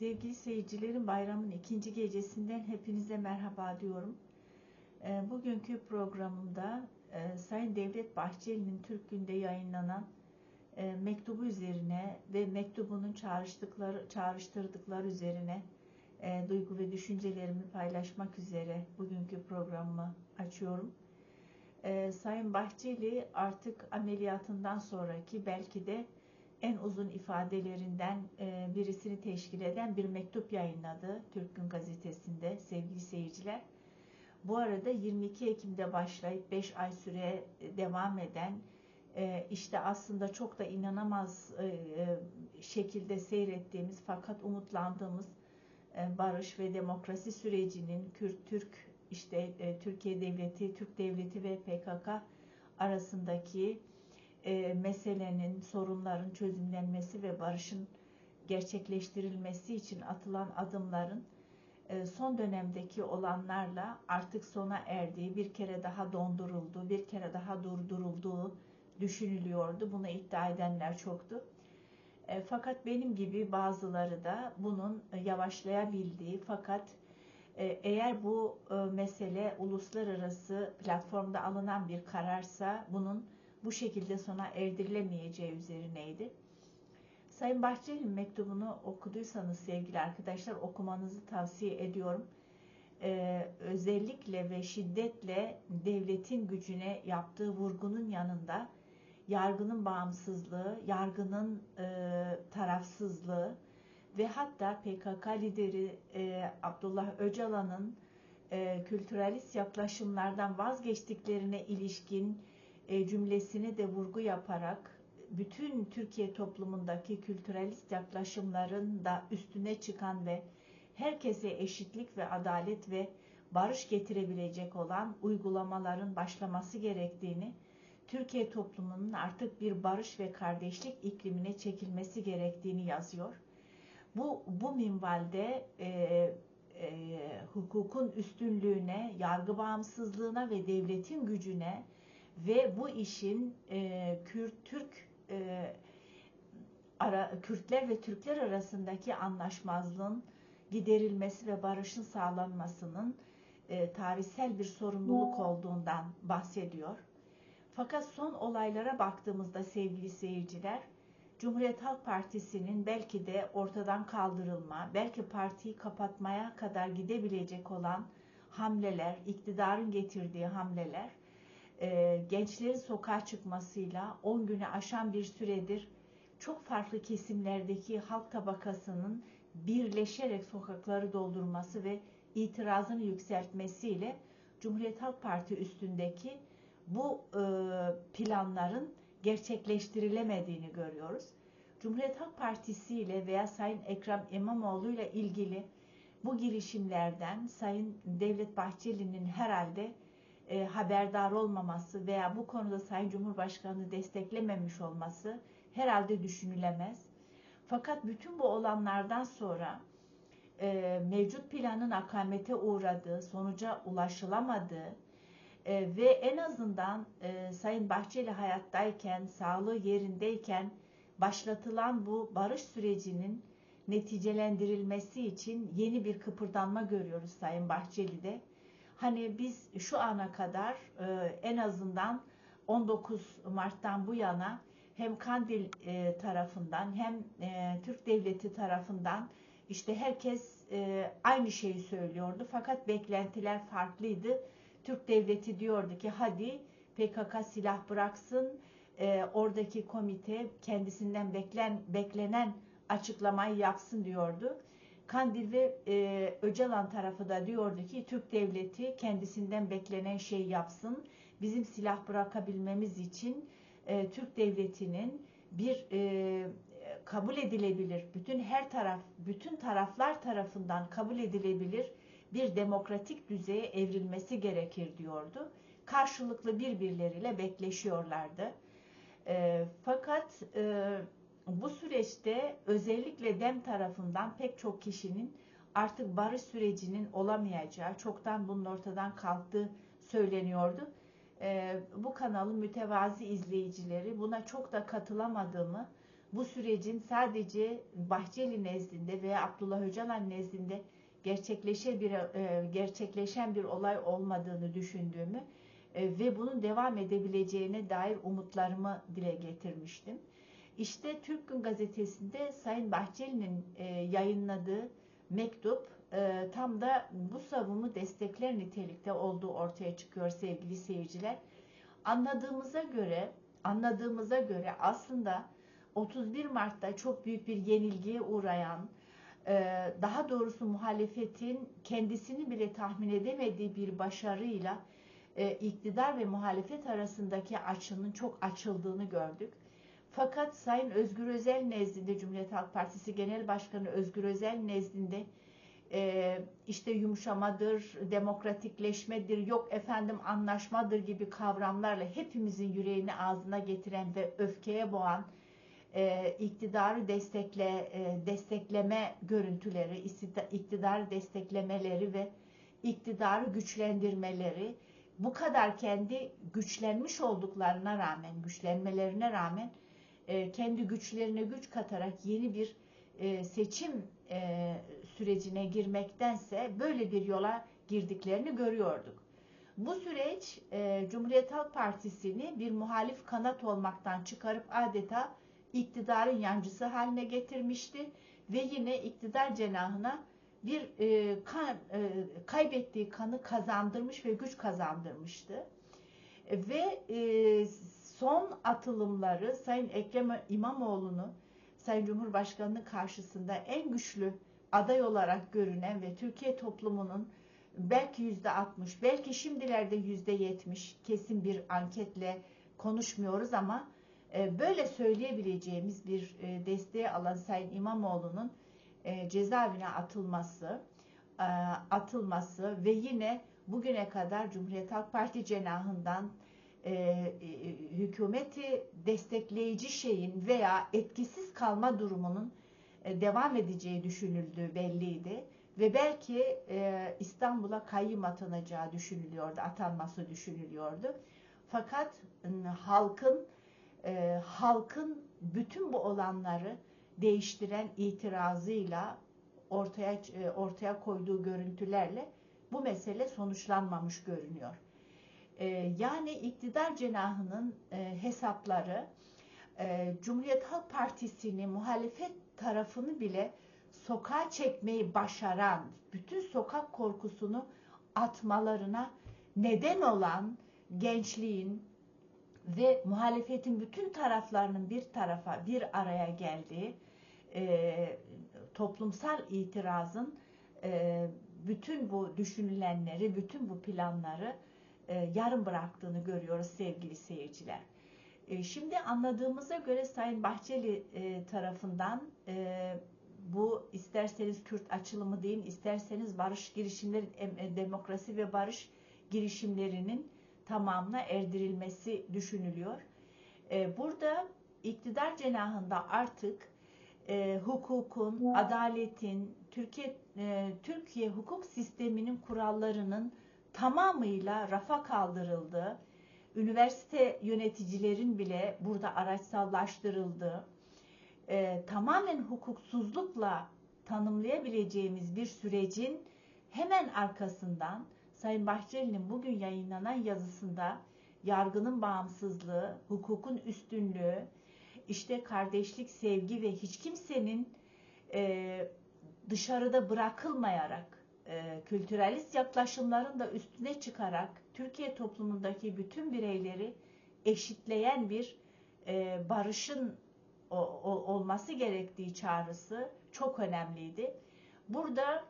Sevgili seyircilerim bayramın ikinci gecesinden hepinize merhaba diyorum. E, bugünkü programımda e, Sayın Devlet Bahçeli'nin Türk Gün'de yayınlanan e, mektubu üzerine ve mektubunun çağrıştıkları, çağrıştırdıkları üzerine e, duygu ve düşüncelerimi paylaşmak üzere bugünkü programımı açıyorum. Sayın Bahçeli artık ameliyatından sonraki belki de en uzun ifadelerinden e, birisini teşkil eden bir mektup yayınladı Türk Gün Gazetesi'nde sevgili seyirciler. Bu arada 22 Ekim'de başlayıp 5 ay süre devam eden e, işte aslında çok da inanamaz e, şekilde seyrettiğimiz fakat umutlandığımız barış ve demokrasi sürecinin Kürt-Türk işte Türkiye Devleti, Türk Devleti ve PKK arasındaki e, meselenin, sorunların çözümlenmesi ve barışın gerçekleştirilmesi için atılan adımların e, son dönemdeki olanlarla artık sona erdiği, bir kere daha donduruldu, bir kere daha durdurulduğu düşünülüyordu. Bunu iddia edenler çoktu. E, fakat benim gibi bazıları da bunun yavaşlayabildiği fakat e, eğer bu e, mesele uluslararası platformda alınan bir kararsa bunun bu şekilde sona erdirilemeyeceği üzerineydi. Sayın Bahçeli'nin mektubunu okuduysanız sevgili arkadaşlar okumanızı tavsiye ediyorum. Ee, özellikle ve şiddetle devletin gücüne yaptığı vurgunun yanında yargının bağımsızlığı, yargının e, tarafsızlığı ve hatta PKK lideri e, Abdullah Öcalan'ın e, kültüralist yaklaşımlardan vazgeçtiklerine ilişkin e, cümlesine de vurgu yaparak bütün Türkiye toplumundaki kültüralist yaklaşımların da üstüne çıkan ve herkese eşitlik ve adalet ve barış getirebilecek olan uygulamaların başlaması gerektiğini, Türkiye toplumunun artık bir barış ve kardeşlik iklimine çekilmesi gerektiğini yazıyor. Bu, bu minvalde e, e, hukukun üstünlüğüne, yargı bağımsızlığına ve devletin gücüne ve bu işin e, Kürt Türk e, ara, Kürtler ve Türkler arasındaki anlaşmazlığın giderilmesi ve barışın sağlanmasının e, tarihsel bir sorumluluk olduğundan bahsediyor. Fakat son olaylara baktığımızda sevgili seyirciler, Cumhuriyet Halk Partisi'nin belki de ortadan kaldırılma, belki partiyi kapatmaya kadar gidebilecek olan hamleler, iktidarın getirdiği hamleler e, gençlerin sokağa çıkmasıyla 10 güne aşan bir süredir çok farklı kesimlerdeki halk tabakasının birleşerek sokakları doldurması ve itirazını yükseltmesiyle Cumhuriyet Halk Parti üstündeki bu e, planların gerçekleştirilemediğini görüyoruz. Cumhuriyet Halk Partisi ile veya Sayın Ekrem İmamoğlu ile ilgili bu girişimlerden Sayın Devlet Bahçeli'nin herhalde e, haberdar olmaması veya bu konuda Sayın Cumhurbaşkanı desteklememiş olması herhalde düşünülemez. Fakat bütün bu olanlardan sonra e, mevcut planın akamete uğradığı, sonuca ulaşılamadığı e, ve en azından e, Sayın Bahçeli hayattayken, sağlığı yerindeyken başlatılan bu barış sürecinin neticelendirilmesi için yeni bir kıpırdanma görüyoruz Sayın Bahçeli'de. Hani biz şu ana kadar e, en azından 19 Mart'tan bu yana hem Kandil e, tarafından hem e, Türk Devleti tarafından işte herkes e, aynı şeyi söylüyordu fakat beklentiler farklıydı. Türk Devleti diyordu ki hadi PKK silah bıraksın, e, oradaki komite kendisinden beklen, beklenen açıklamayı yapsın diyordu. Kandil ve e, Öcalan tarafı da diyordu ki Türk devleti kendisinden beklenen şey yapsın. Bizim silah bırakabilmemiz için e, Türk devletinin bir e, kabul edilebilir, bütün her taraf, bütün taraflar tarafından kabul edilebilir bir demokratik düzeye evrilmesi gerekir diyordu. Karşılıklı birbirleriyle bekleşiyorlardı. E, fakat e, bu süreçte özellikle DEM tarafından pek çok kişinin artık barış sürecinin olamayacağı, çoktan bunun ortadan kalktığı söyleniyordu. Ee, bu kanalın mütevazi izleyicileri buna çok da katılamadığımı, bu sürecin sadece Bahçeli nezdinde veya Abdullah Öcalan nezdinde gerçekleşen bir e, gerçekleşen bir olay olmadığını düşündüğümü e, ve bunun devam edebileceğine dair umutlarımı dile getirmiştim. İşte Türk Gün Gazetesi'nde Sayın Bahçeli'nin e, yayınladığı mektup tam da bu savunumu destekler nitelikte olduğu ortaya çıkıyor sevgili seyirciler. Anladığımıza göre, anladığımıza göre aslında 31 Mart'ta çok büyük bir yenilgiye uğrayan, daha doğrusu muhalefetin kendisini bile tahmin edemediği bir başarıyla e, iktidar ve muhalefet arasındaki açının çok açıldığını gördük. Fakat Sayın Özgür Özel nezdinde Cumhuriyet Halk Partisi Genel Başkanı Özgür Özel nezdinde e, işte yumuşamadır, demokratikleşmedir, yok efendim anlaşmadır gibi kavramlarla hepimizin yüreğini ağzına getiren ve öfkeye boğan e, iktidarı destekle e, destekleme görüntüleri, iktidarı desteklemeleri ve iktidarı güçlendirmeleri bu kadar kendi güçlenmiş olduklarına rağmen, güçlenmelerine rağmen e, kendi güçlerine güç katarak yeni bir e, seçim e, sürecine girmektense böyle bir yola girdiklerini görüyorduk. Bu süreç e, Cumhuriyet Halk Partisi'ni bir muhalif kanat olmaktan çıkarıp adeta iktidarın yancısı haline getirmişti ve yine iktidar cenahına bir kan, kaybettiği kanı kazandırmış ve güç kazandırmıştı. Ve son atılımları Sayın Ekrem İmamoğlu'nu Sayın Cumhurbaşkanı'nın karşısında en güçlü aday olarak görünen ve Türkiye toplumunun belki yüzde 60, belki şimdilerde yüzde 70 kesin bir anketle konuşmuyoruz ama e, böyle söyleyebileceğimiz bir e, desteği alan Sayın İmamoğlu'nun e, cezaevine atılması, atılması ve yine bugüne kadar Cumhuriyet Halk Parti cenahından e, e, hükümeti destekleyici şeyin veya etkisiz kalma durumunun e, devam edeceği düşünüldüğü belliydi ve belki e, İstanbul'a kayyım atanacağı düşünülüyordu, atanması düşünülüyordu. Fakat e, halkın e, halkın bütün bu olanları değiştiren itirazıyla ortaya e, ortaya koyduğu görüntülerle bu mesele sonuçlanmamış görünüyor. E, yani iktidar cenahının e, hesapları Cumhuriyet Halk Partisi'ni muhalefet tarafını bile sokağa çekmeyi başaran, bütün sokak korkusunu atmalarına neden olan gençliğin ve muhalefetin bütün taraflarının bir tarafa bir araya geldiği e, toplumsal itirazın e, bütün bu düşünülenleri, bütün bu planları e, yarım bıraktığını görüyoruz sevgili seyirciler. E, şimdi anladığımıza göre Sayın Bahçeli e, tarafından e, bu isterseniz Kürt açılımı deyin, isterseniz barış girişimleri, demokrasi ve barış girişimlerinin tamamına erdirilmesi düşünülüyor. Burada iktidar cenahında artık e, hukukun, adaletin, Türkiye e, Türkiye hukuk sisteminin kurallarının tamamıyla rafa kaldırıldığı, üniversite yöneticilerin bile burada araçsallaştırıldığı, e, tamamen hukuksuzlukla tanımlayabileceğimiz bir sürecin hemen arkasından Sayın Bahçeli'nin bugün yayınlanan yazısında yargının bağımsızlığı, hukukun üstünlüğü, işte kardeşlik, sevgi ve hiç kimsenin e, dışarıda bırakılmayarak e, kültüralist yaklaşımların da üstüne çıkarak Türkiye toplumundaki bütün bireyleri eşitleyen bir e, barışın o, o, olması gerektiği çağrısı çok önemliydi. Burada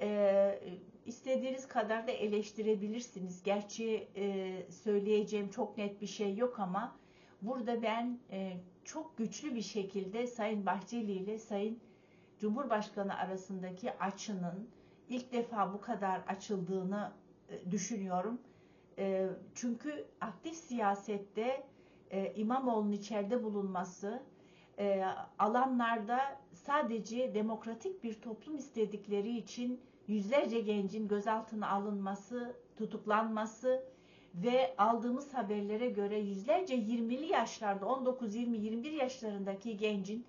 e, istediğiniz kadar da eleştirebilirsiniz. Gerçi e, söyleyeceğim çok net bir şey yok ama burada ben e, çok güçlü bir şekilde Sayın Bahçeli ile Sayın Cumhurbaşkanı arasındaki açının ilk defa bu kadar açıldığını e, düşünüyorum. E, çünkü aktif siyasette e, İmamoğlu'nun içeride bulunması alanlarda sadece demokratik bir toplum istedikleri için yüzlerce gencin gözaltına alınması, tutuklanması ve aldığımız haberlere göre yüzlerce 20'li yaşlarda 19, 20, 21 yaşlarındaki gencin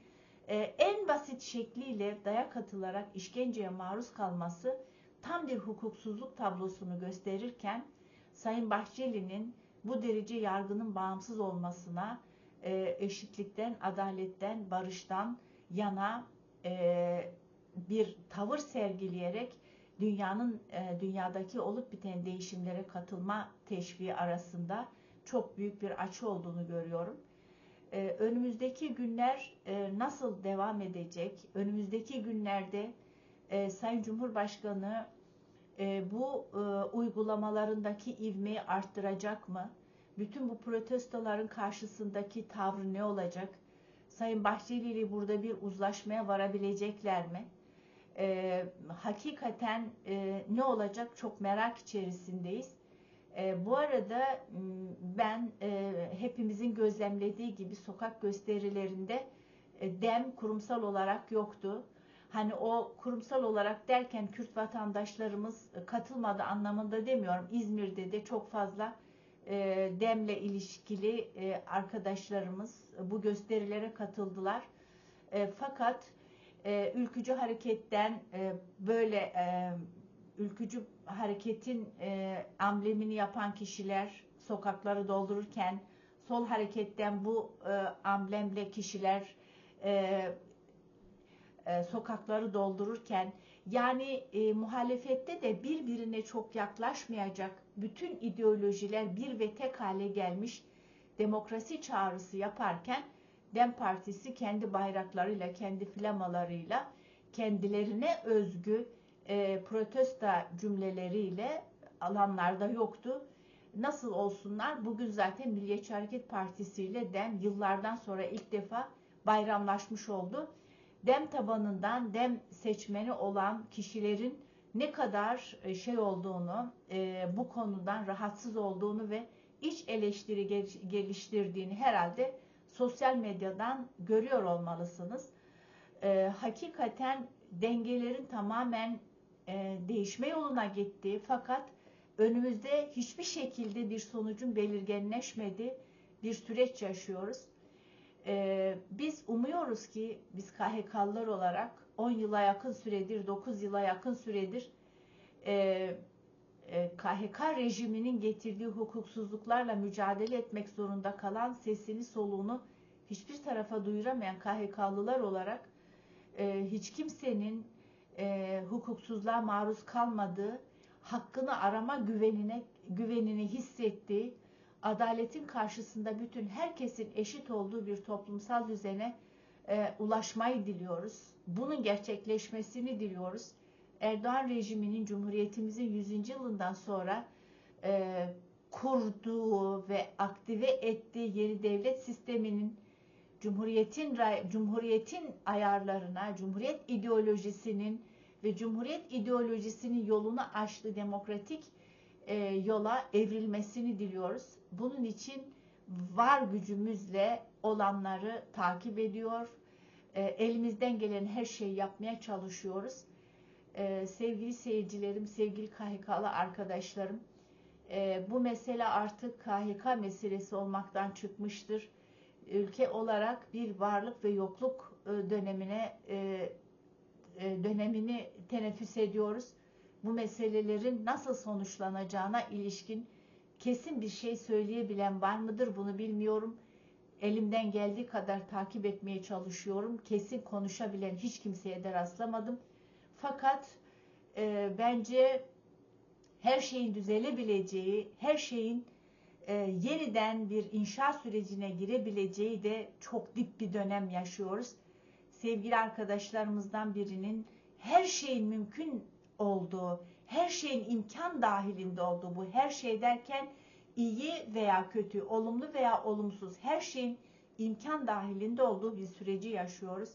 e, en basit şekliyle dayak atılarak işkenceye maruz kalması tam bir hukuksuzluk tablosunu gösterirken Sayın Bahçeli'nin bu derece yargının bağımsız olmasına e, eşitlikten, adaletten, barıştan yana e, bir tavır sergileyerek dünyanın e, dünyadaki olup biten değişimlere katılma teşviği arasında çok büyük bir açı olduğunu görüyorum. E, önümüzdeki günler e, nasıl devam edecek? Önümüzdeki günlerde e, Sayın Cumhurbaşkanı e, bu e, uygulamalarındaki ivmeyi arttıracak mı? Bütün bu protestoların karşısındaki tavrı ne olacak? Sayın Bahçeli ile burada bir uzlaşmaya varabilecekler mi? E, hakikaten e, ne olacak çok merak içerisindeyiz. E, bu arada ben e, hepimizin gözlemlediği gibi sokak gösterilerinde e, DEM kurumsal olarak yoktu. Hani o kurumsal olarak derken Kürt vatandaşlarımız katılmadı anlamında demiyorum. İzmir'de de çok fazla e, DEM'le ilişkili e, arkadaşlarımız bu gösterilere katıldılar. E, fakat e, ülkücü hareketten e, böyle e, ülkücü hareketin e, amblemini yapan kişiler sokakları doldururken sol hareketten bu e, amblemle kişiler e, e, sokakları doldururken yani e, muhalefette de birbirine çok yaklaşmayacak bütün ideolojiler bir ve tek hale gelmiş demokrasi çağrısı yaparken Dem Partisi kendi bayraklarıyla, kendi flamalarıyla kendilerine özgü e, protesta cümleleriyle alanlarda yoktu. Nasıl olsunlar? Bugün zaten Milliyetçi Hareket Partisi ile DEM yıllardan sonra ilk defa bayramlaşmış oldu. DEM tabanından DEM seçmeni olan kişilerin ne kadar e, şey olduğunu, e, bu konudan rahatsız olduğunu ve iç eleştiri geliştirdiğini herhalde sosyal medyadan görüyor olmalısınız. E, hakikaten dengelerin tamamen e, değişme yoluna gitti fakat önümüzde hiçbir şekilde bir sonucun belirginleşmediği bir süreç yaşıyoruz. E, biz umuyoruz ki biz KHK'lılar olarak 10 yıla yakın süredir, 9 yıla yakın süredir e, e, KHK rejiminin getirdiği hukuksuzluklarla mücadele etmek zorunda kalan sesini soluğunu hiçbir tarafa duyuramayan KHK'lılar olarak e, hiç kimsenin e, hukuksuzluğa maruz kalmadığı, hakkını arama güvenine güvenini hissettiği, adaletin karşısında bütün herkesin eşit olduğu bir toplumsal düzene e, ulaşmayı diliyoruz. Bunun gerçekleşmesini diliyoruz. Erdoğan rejiminin Cumhuriyetimizin 100. yılından sonra e, kurduğu ve aktive ettiği yeni devlet sisteminin Cumhuriyetin Cumhuriyetin ayarlarına, Cumhuriyet ideolojisinin ve Cumhuriyet ideolojisinin yolunu açtığı demokratik e, yola evrilmesini diliyoruz. Bunun için var gücümüzle olanları takip ediyor, e, elimizden gelen her şeyi yapmaya çalışıyoruz. E, sevgili seyircilerim, sevgili KHK'lı arkadaşlarım, e, bu mesele artık KHK meselesi olmaktan çıkmıştır. Ülke olarak bir varlık ve yokluk e, dönemine e, e, dönemini teneffüs ediyoruz. Bu meselelerin nasıl sonuçlanacağına ilişkin kesin bir şey söyleyebilen var mıdır bunu bilmiyorum elimden geldiği kadar takip etmeye çalışıyorum. Kesin konuşabilen hiç kimseye de rastlamadım. Fakat e, bence her şeyin düzelebileceği, her şeyin e, yeniden bir inşa sürecine girebileceği de çok dip bir dönem yaşıyoruz. Sevgili arkadaşlarımızdan birinin her şeyin mümkün olduğu, her şeyin imkan dahilinde olduğu bu her şey derken iyi veya kötü, olumlu veya olumsuz her şeyin imkan dahilinde olduğu bir süreci yaşıyoruz.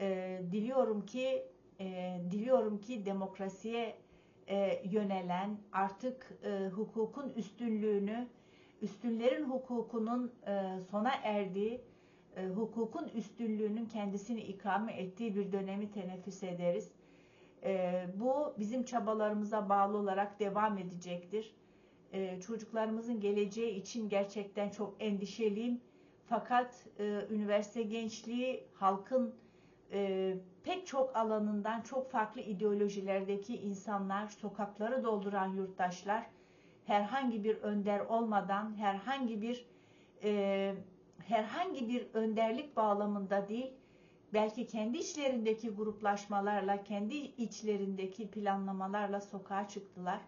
E, diliyorum ki e, diliyorum ki demokrasiye e, yönelen artık e, hukukun üstünlüğünü, üstünlerin hukukunun e, sona erdiği, e, hukukun üstünlüğünün kendisini ikame ettiği bir dönemi teneffüs ederiz. E, bu bizim çabalarımıza bağlı olarak devam edecektir E, çocuklarımızın geleceği için gerçekten çok endişeliyim. Fakat e, üniversite gençliği halkın e, pek çok alanından çok farklı ideolojilerdeki insanlar, sokakları dolduran yurttaşlar herhangi bir önder olmadan, herhangi bir e, herhangi bir önderlik bağlamında değil, belki kendi içlerindeki gruplaşmalarla, kendi içlerindeki planlamalarla sokağa çıktılar.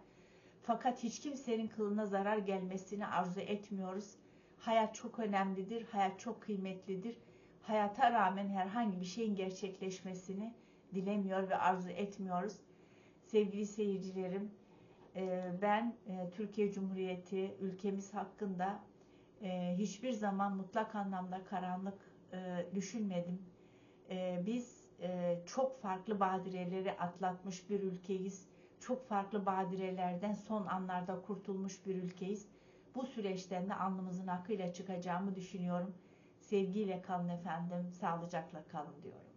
Fakat hiç kimsenin kılına zarar gelmesini arzu etmiyoruz. Hayat çok önemlidir, hayat çok kıymetlidir. Hayata rağmen herhangi bir şeyin gerçekleşmesini dilemiyor ve arzu etmiyoruz. Sevgili seyircilerim, ben e, Türkiye Cumhuriyeti ülkemiz hakkında e, hiçbir zaman mutlak anlamda karanlık düşünmedim. Biz çok farklı badireleri atlatmış bir ülkeyiz. Çok farklı badirelerden son anlarda kurtulmuş bir ülkeyiz. Bu süreçten de alnımızın akıyla çıkacağımı düşünüyorum. Sevgiyle kalın efendim, sağlıcakla kalın diyorum.